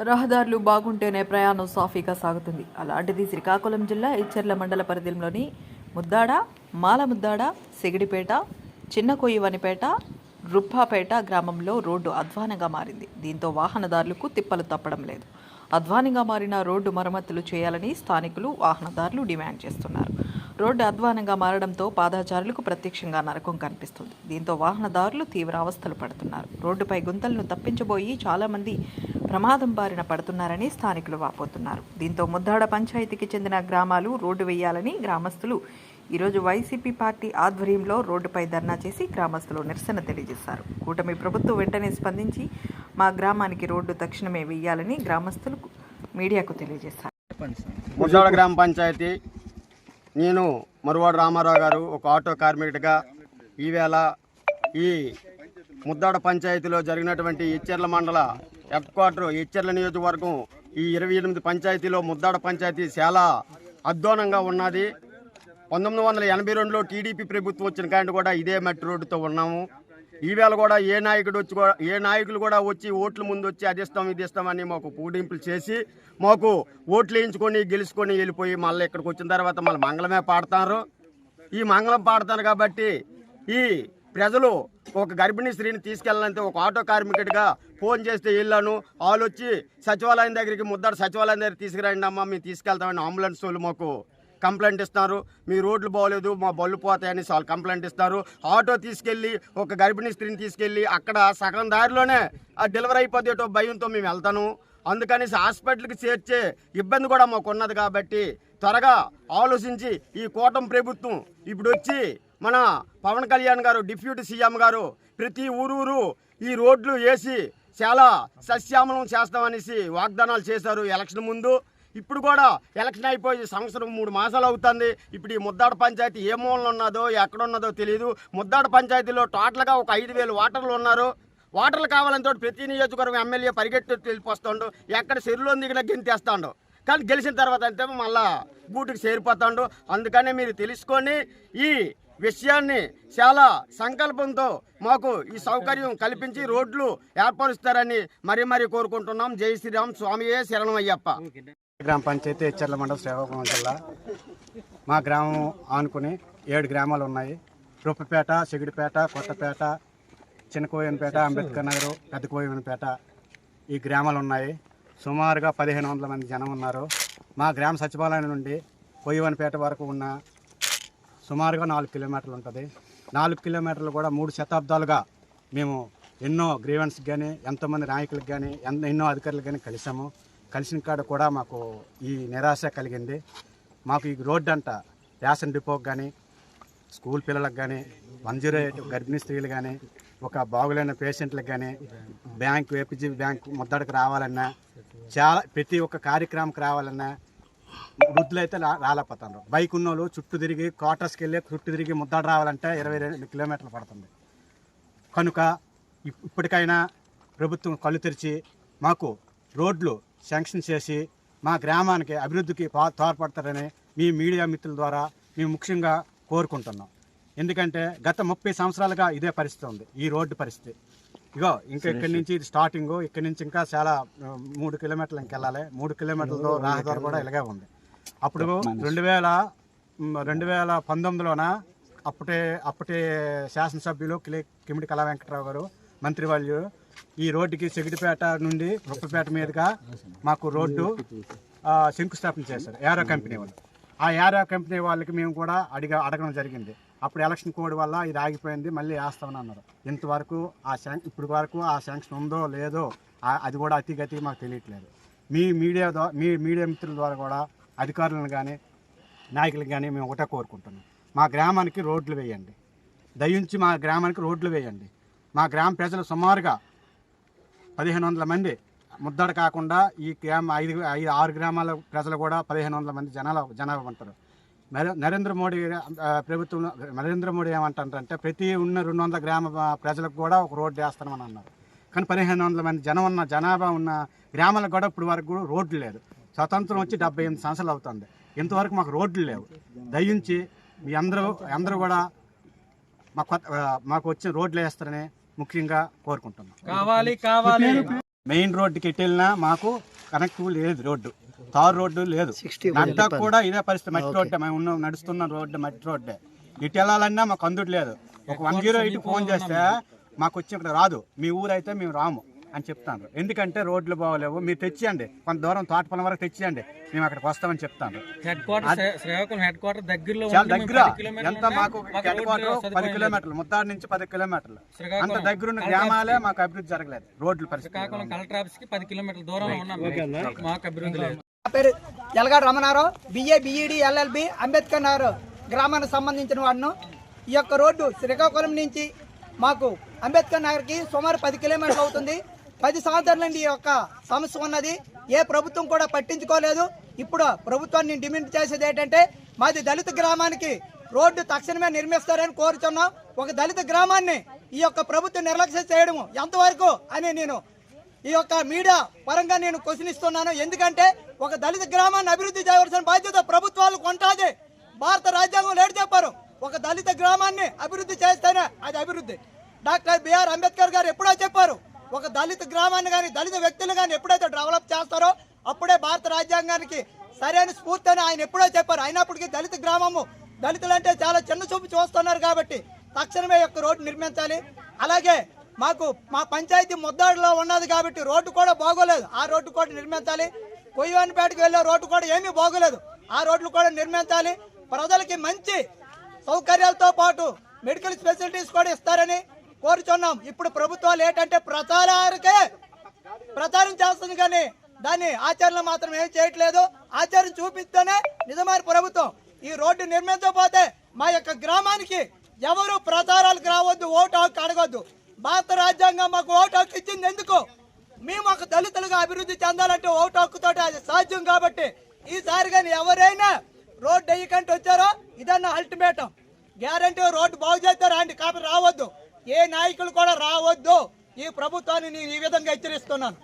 రహదారులు బాగుంటేనే ప్రయాణం సాఫీగా సాగుతుంది. అలాంటిది శ్రీకాకుళం జిల్లా ఇచ్చర్ల మండల పరిధిలోని ముద్దాడ మాలముద్దాడ సిగిడిపేట చిన్న కొయ్యవనిపేట రుప్పాపేట గ్రామంలో రోడ్డు అధ్వానంగా మారింది. దీంతో వాహనదారులకు తిప్పలు తప్పడం లేదు. అధ్వానంగా మారిన రోడ్డు మరమ్మతులు చేయాలని స్థానికులు వాహనదారులు డిమాండ్ చేస్తున్నారు. రోడ్డు అధ్వానంగా మారడంతో పాదాచారులకు ప్రత్యక్షంగా నరకం కనిపిస్తుంది. దీంతో వాహనదారులు తీవ్ర అవస్థలు పడుతున్నారు. రోడ్డుపై గుంతలను తప్పించబోయి చాలామంది ప్రమాదం బారిన పడుతున్నారని స్థానికులు వాపోతున్నారు. దీంతో ముద్దాడ పంచాయతీకి చెందిన గ్రామాలు రోడ్డు వేయాలని గ్రామస్తులు ఈరోజు వైసీపీ పార్టీ ఆధ్వర్యంలో రోడ్డుపై ధర్నా చేసి గ్రామస్తులు నిరసన తెలియజేశారు. కూటమి ప్రభుత్వం వెంటనే స్పందించి మా గ్రామానికి రోడ్డు తక్షణమే వేయాలని గ్రామస్తులు మీడియాకు తెలియజేశారు. ముద్దాడ గ్రామ పంచాయతీ నేను మరువాడు రామారావు గారు ఒక ఆటో కార్మికుడిగా ఈవేళ ఈ ముద్దాడ పంచాయతీలో జరిగినటువంటి ఇచ్చెర్ల మండల హెడ్ క్వార్టర్ హెచ్చర్ల నియోజకవర్గం ఈ ఇరవై ఎనిమిది పంచాయతీలో ముద్దాడ పంచాయతీ చాలా అధ్వానంగా ఉన్నది. పంతొమ్మిది వందల ఎనభై రెండులో టీడీపీ ప్రభుత్వం వచ్చిన కాండి కూడా ఇదే మట్టి రోడ్డుతో ఉన్నాము. ఈవేళ కూడా ఏ నాయకుడు వచ్చి కూడా ఏ నాయకులు కూడా వచ్చి ఓట్ల ముందు వచ్చి అది ఇస్తాం ఇది ఇస్తామని మాకు పూడింపులు చేసి మాకు ఓట్లు వేయించుకొని గెలుచుకొని వెళ్ళిపోయి మళ్ళీ ఇక్కడికి వచ్చిన తర్వాత మళ్ళీ మంగళమే పాడతారు. ఈ మంగళం పాడతారు కాబట్టి ఈ ప్రజలు ఒక గర్భిణీ స్త్రీని తీసుకెళ్ళాలంటే ఒక ఆటో కార్మికుడిగా ఫోన్ చేస్తే వెళ్ళాను. వాళ్ళు వచ్చి సచివాలయం దగ్గరికి ముద్దాడు సచివాలయం దగ్గర తీసుకురండి అమ్మా మేము తీసుకెళ్తామని అంబులెన్స్ వాళ్ళు మాకు కంప్లైంట్ ఇస్తారు. మీ రోడ్లు బాగోలేదు మా బళ్ళు పోతాయని వాళ్ళు కంప్లైంట్ ఇస్తారు. ఆటో తీసుకెళ్ళి ఒక గర్భిణీ స్త్రీని తీసుకెళ్ళి అక్కడ సగం దారిలోనే ఆ డెలివరీ అయిపోతేటో భయంతో మేము వెళ్తాను. అందుకని హాస్పిటల్కి చేర్చే ఇబ్బంది కూడా మాకు ఉన్నది కాబట్టి త్వరగా ఆలోచించి ఈ కూటమి ప్రభుత్వం ఇప్పుడు వచ్చి మన పవన్ కళ్యాణ్ గారు డిప్యూటీ సీఎం గారు ప్రతి ఊరూరు ఈ రోడ్లు వేసి చాలా సస్యామలం చేస్తామనేసి వాగ్దానాలు చేశారు ఎలక్షన్ ముందు. ఇప్పుడు కూడా ఎలక్షన్ అయిపోయి సంవత్సరం మూడు మాసాలు అవుతుంది. ఇప్పుడు ఈ ముద్దాడ పంచాయతీ ఏ మూలన ఉన్నదో ఎక్కడ ఉన్నదో తెలియదు ముద్దాడ పంచాయతీలో టోటల్గా ఒక ఐదు వేలు వాటర్లు ఉన్నారు. వాటర్లు కావాలంటే ప్రతి నియోజకవర్గం ఎమ్మెల్యే పరిగెత్తి వెళ్ళిపోస్తాడు. ఎక్కడ చెరువులో దిగిన గెంతేస్తాడు. కానీ గెలిచిన తర్వాత అంతే మళ్ళా బూటికి చేరిపోతాడు. అందుకనే మీరు తెలుసుకొని ఈ విషయాన్ని చాలా సంకల్పంతో మాకు ఈ సౌకర్యం కల్పించి రోడ్లు ఏర్పరుస్తారని మరీ మరీ కోరుకుంటున్నాం. జై శ్రీరామ్ స్వామియే శరణం అయ్యప్ప గ్రామ పంచాయతీ హెచ్చర్ల మండలం శ్రీకాకుళం జిల్లా. మా గ్రామం ఆనుకుని ఏడు గ్రామాలు ఉన్నాయి. రూపపేట సిగిడిపేట కొత్తపేట చిన్నకోయనపేట అంబేద్కర్ నగర్ పెద్దకోయనపేట ఈ గ్రామాలు ఉన్నాయి. సుమారుగా పదిహేను వందల మంది జనం ఉన్నారు. మా గ్రామ సచివాలయం నుండి కోయవనపేట వరకు ఉన్న సుమారుగా నాలుగు కిలోమీటర్లు ఉంటుంది. నాలుగు కిలోమీటర్లు కూడా మూడు శతాబ్దాలుగా మేము ఎన్నో గ్రీవెన్స్ కానీ ఎంతోమంది నాయకులకు కానీ ఎన్ ఎన్నో అధికారులకు కానీ కలిసాము కలిసిన కాడ కూడా మాకు ఈ నిరాశ కలిగింది. మాకు ఈ రోడ్డు అంట రేషన్ డిపోకి కానీ స్కూల్ పిల్లలకు కానీ వన్ జీరో ఎయిట్ గర్భిణీ స్త్రీలు కానీ ఒక బాగులేని పేషెంట్లకు కానీ బ్యాంక్ ఏపీజీ బ్యాంక్ ముద్దడికి రావాలన్నా చాలా ప్రతి ఒక్క కార్యక్రమంకి రావాలన్నా వృద్ధులు అయితే రా- రాలేకపోతున్నారు బైక్ ఉన్నోళ్ళు చుట్టూ తిరిగి క్వార్టర్స్కి వెళ్ళి చుట్టూ తిరిగి ముద్దాడు రావాలంటే ఇరవై రెండు కిలోమీటర్లు పడుతుంది. కనుక ఇప్- ఇప్పటికైనా ప్రభుత్వం కళ్ళు తెరిచి మాకు రోడ్లు శాంక్షన్ చేసి మా గ్రామానికి అభివృద్ధికి తోడ్పడతారని మీ మీడియా మిత్రుల ద్వారా మేము ముఖ్యంగా కోరుకుంటున్నాం. ఎందుకంటే గత ముప్పై సంవత్సరాలుగా ఇదే పరిస్థితి ఉంది ఈ రోడ్డు పరిస్థితి. ఇగో ఇంకా ఇక్కడి నుంచి ఇది స్టార్టింగ్ ఇక్కడి నుంచి ఇంకా చాలా మూడు కిలోమీటర్లు ఇంకెళ్ళాలి మూడు కిలోమీటర్లతో రహదారి కూడా ఇలాగే ఉంది. అప్పుడు రెండు వేల రెండు వేల పంతొమ్మిదిలోన అప్పటి అప్పటి శాసనసభ్యులు కిలి కిమిడి కళా వెంకటరావు గారు మంత్రి వాళ్ళు ఈ రోడ్డుకి సెగిడిపేట నుండి రొప్పపేట మీదుగా మాకు రోడ్డు శంకుస్థాపన చేశారు. ఏరో కంపెనీ వాళ్ళు. ఆ ఏరో కంపెనీ వాళ్ళకి మేము కూడా అడిగా అడగడం జరిగింది. అప్పుడు ఎలక్షన్ కోడ్ వల్ల ఇది ఆగిపోయింది మళ్ళీ వేస్తామని అన్నారు ఇంతవరకు ఆ శాంక్ ఇప్పుడు వరకు ఆ శాంక్షన్ ఉందో లేదో అది కూడా అతిగతికి మాకు తెలియట్లేదు. మీ మీడియా ద్వారా మీ మీడియా మిత్రుల ద్వారా కూడా అధికారులను కానీ నాయకులను కానీ మేము ఒకటే కోరుకుంటున్నాం. మా గ్రామానికి రోడ్లు వేయండి. దయించి మా గ్రామానికి రోడ్లు వేయండి. మా గ్రామ ప్రజలు సుమారుగా పదిహేను వందల మంది ముద్దడ కాకుండా ఈ గ్రామ ఐదు ఐదు ఆరు గ్రామాల ప్రజలు కూడా పదిహేను వందల మంది జనాలు జనాభా ఉంటారు. నరేంద్ర మోడీ ప్రభుత్వం నరేంద్ర మోడీ ఏమంటారంటే ప్రతి ఉన్న రెండు వందల గ్రామ ప్రజలకు కూడా ఒక రోడ్డు వేస్తామని అన్నారు. కానీ పదిహేను వందల మంది జనం ఉన్న జనాభా ఉన్న గ్రామాలకు కూడా ఇప్పుడు వరకు కూడా రోడ్లు లేదు స్వతంత్రం వచ్చి డెబ్బై ఎనిమిది సంవత్సరాలు అవుతుంది. ఇంతవరకు మాకు రోడ్లు లేవు. దయించి మీ అందరూ అందరూ కూడా మా కొత్త మాకు వచ్చిన రోడ్లు వేస్తారని ముఖ్యంగా కోరుకుంటున్నాం. కావాలి కావాలి. మెయిన్ రోడ్డుకి ఎటు వెళ్ళినా మాకు కనెక్ట్ లేదు రోడ్డు. తారు రోడ్డు లేదు. నడ్డా కూడా ఇదే పరిస్థితి. మట్టి రోడ్డే మేము ఉన్నాం నడుస్తున్న రోడ్డు మట్టి రోడ్డే. ఇటు వెళ్ళాలన్నా మాకు అందుట్లేదు ఒక వన్ జీరో ఎయిట్ ఫోన్ చేస్తే మాకు వచ్చి ఇక్కడ రాదు. మీ ఊరు అయితే మేము రాము అని చెప్తాను ఎందుకంటే రోడ్లు బాగోలేవు. మీరు తెచ్చియండి. కొంత దూరం తోటపల్లం వరకు తెచ్చియండి. మేము అక్కడికి వస్తామని చెప్తాను headquarter Srikakulam headquarter దగ్గరలో చాలా ఉండి మేము దగ్గర. పది కిలోమీటర్లు ఎంత ఉన్నా మాకు హెడ్ క్వార్టర్ పది లేదు. కిలోమీటర్లు ముత్తాడు నుంచి పది కిలోమీటర్లు. అంత దగ్గరున్న గ్రామాలే మాకు అభివృద్ధి జరగలేదు. రోడ్లు పరిస్థితి శ్రీకాకుళం కలెక్టర్ ఆఫీస్కి పది కిలోమీటర్ల దూరంలో ఉన్నాం. మాకు అభివృద్ధి లేదు. పేరు Elagadu Ramanarao. BA BEd LLB Ambedkar Nagar గ్రామానికి సంబంధించిన వాడును. ఈ యొక్క రోడ్డు శ్రీకాకుళం నుంచి మాకు అంబేద్కర్ నగర్కి సుమారు పది కిలోమీటర్లు అవుతుంది. పది సంవత్సరాల నుండి ఈ యొక్క సమస్య ఉన్నది. ఏ ప్రభుత్వం కూడా పట్టించుకోలేదు. ఇప్పుడు ప్రభుత్వాన్ని డిమాండ్ చేసేది ఏంటంటే మాది దళిత గ్రామానికి రోడ్డు తక్షణమే నిర్మిస్తారని కోరుచున్నాం. ఒక దళిత గ్రామాన్ని ఈ యొక్క ప్రభుత్వం నిర్లక్ష్యం చేయడము ఎంతవరకు అని నేను ఈ యొక్క మీడియా పరంగా నేను క్వశ్చన్ ఇస్తున్నాను. ఎందుకంటే ఒక దళిత గ్రామాన్ని అభివృద్ధి చేయవలసిన బాధ్యత ప్రభుత్వాలు కొంటాది. భారత రాజ్యాంగం లేడు చెప్పారు. ఒక దళిత గ్రామాన్ని అభివృద్ధి చేస్తేనే అది అభివృద్ధి. డాక్టర్ బిఆర్ అంబేద్కర్ గారు ఎప్పుడో చెప్పారు ఒక దళిత గ్రామాన్ని కానీ దళిత వ్యక్తులు కానీ ఎప్పుడైతే డెవలప్ చేస్తారో అప్పుడే భారత రాజ్యాంగానికి సరైన స్ఫూర్తి అని ఆయన ఎప్పుడో చెప్పారు. అయినప్పటికీ దళిత గ్రామము దళితులంటే చాలా చిన్న చూపు చూస్తున్నారు కాబట్టి తక్షణమే యొక్క రోడ్డు నిర్మించాలి. అలాగే మాకు మా పంచాయతీ ముద్దాడులో ఉన్నది కాబట్టి రోడ్డు కూడా బాగోలేదు. ఆ రోడ్డు కూడా నిర్మించాలి. కొయ్యవానిపేటకు వెళ్ళే రోడ్డు కూడా ఏమీ బాగోలేదు. ఆ రోడ్లు కూడా నిర్మించాలి. ప్రజలకి మంచి సౌకర్యాలతో పాటు మెడికల్ ఫెసిలిటీస్ కూడా ఇస్తారని కోరుచున్నాం. ఇప్పుడు ప్రభుత్వాలు ఏంటంటే ప్రచారానికే ప్రచారం చేస్తుంది కానీ దాన్ని ఆచరణ మాత్రం ఏం చేయట్లేదు. ఆచరణ చూపిస్తేనే నిజమైన ప్రభుత్వం. ఈ రోడ్డు నిర్మించకపోతే మా యొక్క గ్రామానికి ఎవరు ప్రచారాలకు రావద్దు ఓటు హక్కు అడగొద్దు. భారత రాజ్యాంగం మాకు ఓటు హక్కు ఇచ్చింది ఎందుకు? మేము ఒక దళితులుగా అభివృద్ధి చెందాలంటే ఓటు హక్కుతో అది సాధ్యం కాబట్టి ఈసారి కానీ ఎవరైనా రోడ్డు వేయకంటే వచ్చారో ఇదన్న అల్టిమేటం. గ్యారంటీ రోడ్డు బాగు చేస్తారు అండి కాబట్టి రావద్దు. ఏ నాయకులు కూడా రావద్దు. ఈ ప్రభుత్వాన్ని నేను ఈ విధంగా హెచ్చరిస్తున్నాను.